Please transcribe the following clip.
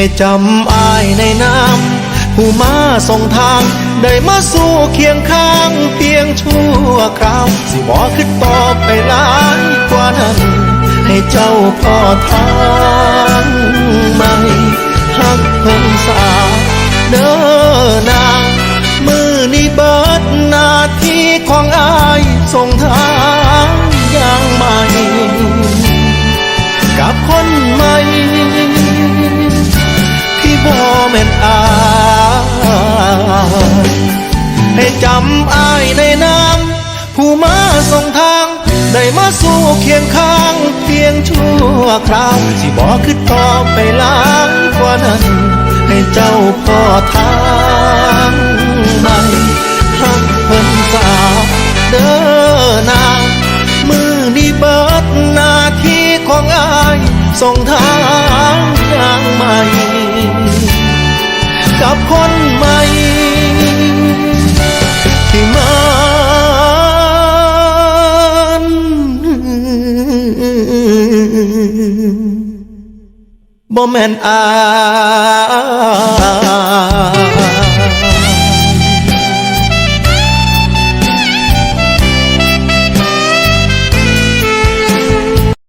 ให้จำอายในน้ำผู้มาส่งทาง ได้มาสู่เคียงข้างเพียงชั่วคราว สิบอกขึ้นต่อไปหลายกว่านั้น ให้เจ้าพ่อทางใหม่หักเพิ่นสาเด้อนามือนี้เบิดนาที่ของอายส่งทางอย่างใหม่ จำอายในน้ำผู้มาส่งทาง ได้มาสู่เคียงข้าง เพียงชั่วคราวสิบอกคือต่อไปล้างกว่านั้น ให้เจ้าพ่อทางใหม่หักเพิ่นสาเด้อนางมือนี้เบิดหน้าที่ของอายส่งทางอย่างใหม่กับคน บ่แม่นอา